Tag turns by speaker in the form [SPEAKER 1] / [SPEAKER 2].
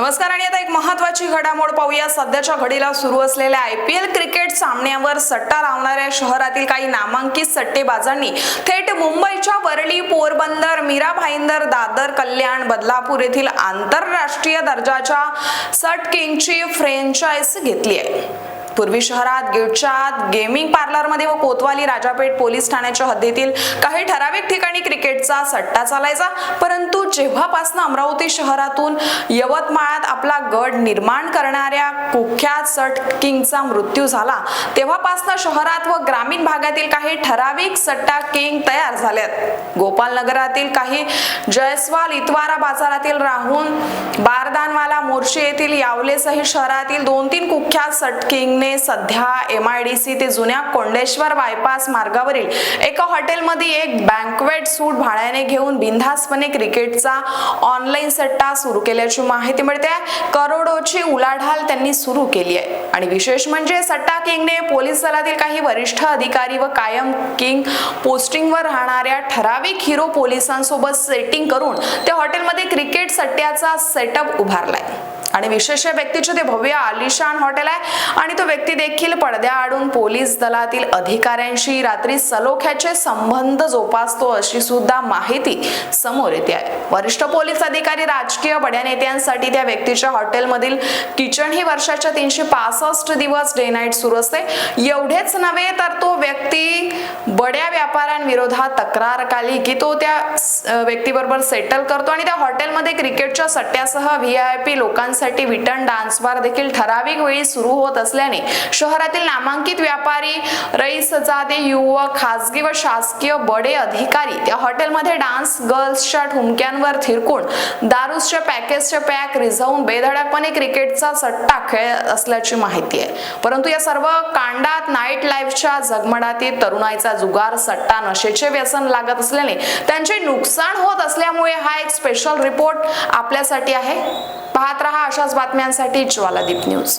[SPEAKER 1] नमस्कार आणि आता एक महत्वाची घडामोड पाहूया. सध्याच्या घडीला सुरू असलेल्या आय पी एल क्रिकेट सामन्यावर सट्टा लावणाऱ्या शहरातील काही नामांकित सट्टेबाजांनी थेट मुंबईच्या वरळी पोरबंदर मीरा भाईंदर दादर कल्याण बदलापूर येथील आंतरराष्ट्रीय दर्जाच्या सट किंगची फ्रँचाईज घेतली आहे. पूर्वी शहरात गेटच्या आत गेमिंग पार्लरमध्ये व कोतवाली राजापेठ पोलीस ठाण्याच्या हद्दीतील काही ठराविक ठिकाणी क्रिकेटचा सट्टा चालायचा. परंतु जेव्हापासून अमरावती शहरातून यवतमाळात आपला गड निर्माण करणाऱ्या कुख्यात सट किंगचा मृत्यू झाला तेव्हापासून शहरात व ग्रामीण भागातील काही ठराविक सट्टा किंग तयार झाल्यात. गोपाल नगरातील काही जयस्वाल इतवारा बाजारातील राहून बारदानवाला मोर्शी येथील यावले सहित शहरातील दोन तीन कुख्यात सट किंग सिंगने सध्या एम आय डी सी ते जुन्या कोंडेश्वर बायपास मार्गावरील एका हॉटेलमध्ये एक बँकवेट सूट भाड्याने घेऊन बिनधास्तपणे क्रिकेटचा ऑनलाईन सट्टा सुरू केल्याची माहिती मिळते. करोडोची उलाढाल त्यांनी सुरू केली आहे. आणि विशेष म्हणजे सट्टा किंगने पोलीस दलातील काही वरिष्ठ अधिकारी व कायम किंग पोस्टिंगवर राहणाऱ्या ठराविक हिरो पोलिसांसोबत सेटिंग करून त्या हॉटेलमध्ये क्रिकेट सट्ट्याचा सेटअप उभारलाय. आणि विशेष व्यक्तीचे ते भव्य आलिशान हॉटेल आहे. आणि तो व्यक्ती देखील पडद्याआडून पोलीस दलातील अधिकाऱ्यांशी रात्री सलोख्याचे संबंध जोपासतो अशी सुद्धा माहिती समोर येते आहे. वरिष्ठ पोलीस अधिकारी राजकीय बड्या नेत्यांसाठी त्या व्यक्तीच्या हॉटेलमधील किचन ही वर्षाच्या तीनशे पासष्ट दिवस डे नाईट सुरू असते. एवढेच नव्हे तर तो व्यक्ती बड्या व्यापाऱ्यांविरोधात तक्रार काली की तो त्या व्यक्तीबरोबर सेटल करतो आणि त्या हॉटेलमध्ये क्रिकेटच्या सट्ट्यासह व्ही आय पी लोकांसाठी विटन डान्स बार देखील ठराविक वेळी सुरू होत असल्याने शहरातील नामांकित व्यापारी रईसजादे युवक खासगी व शासकीय बडे अधिकारी त्या हॉटेलमध्ये डान्स गर्ल्सच्या ठुमक्यांवर थिरकून दारूसच्या पॅकेजचे पॅक रिझवून बेधडकपणे क्रिकेटचा सट्टा खेळत असल्याची माहिती आहे. परंतु या सर्व कांडात नाईट लाईफच्या झगमडातील तरुणाईचा जुगार सट्टा नशेचे व्यसन लागत असल्याने त्यांचे नुकसान होत असल्यामुळे हा एक स्पेशल रिपोर्ट आपल्यासाठी आहे. पाहत रहा अशाच बातम्यांसाठी ज्वालादीप न्यूज